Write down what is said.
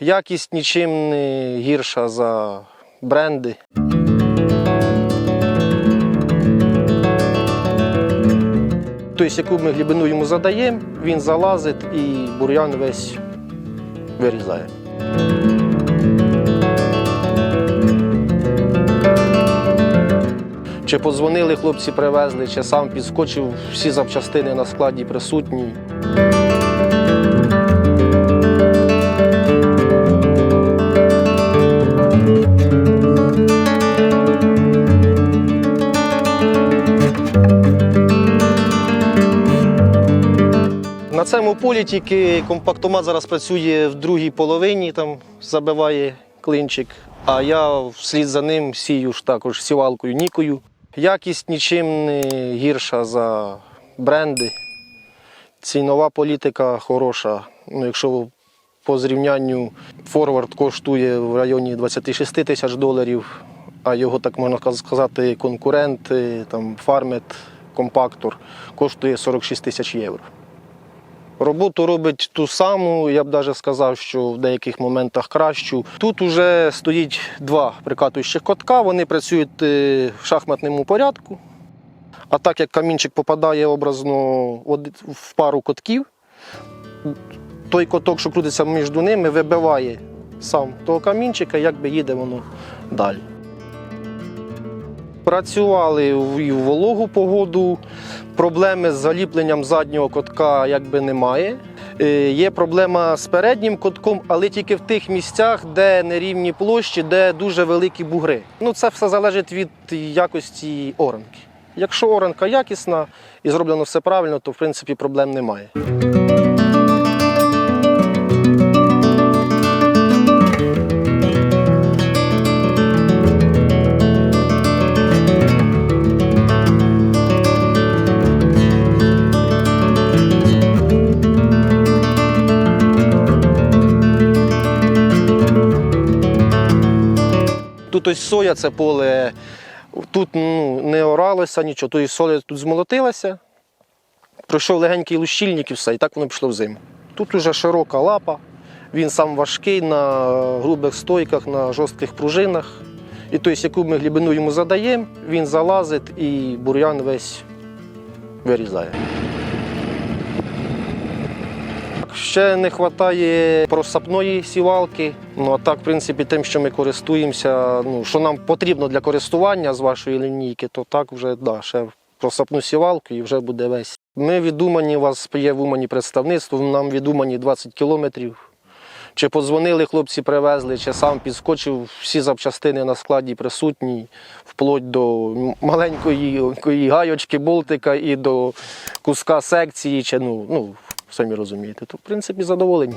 Якість нічим не гірша за бренди. Тобто, яку ми глибину йому задаємо, він залазить і бур'ян весь вирізає. Чи подзвонили, хлопці привезли, чи сам підскочив, всі запчастини на складі присутні. Цьому полі тільки компактомат зараз працює в другій половині, там забиває клинчик, а я вслід за ним сію ж також сівалкою Нікою. Якість нічим не гірша за бренди. Цінова політика хороша. Ну, якщо по зрівнянню форвард коштує в районі 26 тисяч доларів, а його, так можна сказати, конкурент, там, фармет, компактор, коштує 46 тисяч євро. Роботу робить ту саму, я б навіть сказав, що в деяких моментах кращу. Тут вже стоїть два прикатуючих котка, вони працюють е, в шахматному порядку. А так як камінчик попадає образно в пару котків, той коток, що крутиться між ними, вибиває сам того камінчика, якби їде воно далі. Працювали в- вологу погоду. Проблеми з заліпленням заднього котка якби немає. Е, Є проблема з переднім котком, але тільки в тих місцях, де нерівні площі, де дуже великі бугри. Ну, це все залежить від якості оранки. Якщо оранка якісна і зроблено все правильно, то в принципі проблем немає. Тут соя, це поле. Тут ну, не оралося нічого, тобто соя тут змолотилася, пройшов легенький лущильник і все, і так воно пішло в зиму. Тут уже широка лапа, він сам важкий на грубих стойках, на жорстких пружинах. І тобто, яку ми глибину йому задаємо, він залазить і бур'ян весь вирізає. Ще не вистачає просапної сівалки. Ну а так, в принципі, тим, що ми користуємося, ну що нам потрібно для користування з вашої лінійки, то так вже да, ще просапну сівалку і вже буде весь. Ми від Умані, у вас є в Умані представництво, нам від Умані 20 кілометрів. Чи подзвонили, хлопці привезли, чи сам підскочив, всі запчастини на складі присутні, вплоть до маленької гайочки, болтика і до куска секції, чи ну, ну самі розумієте, то в принципі задоволені.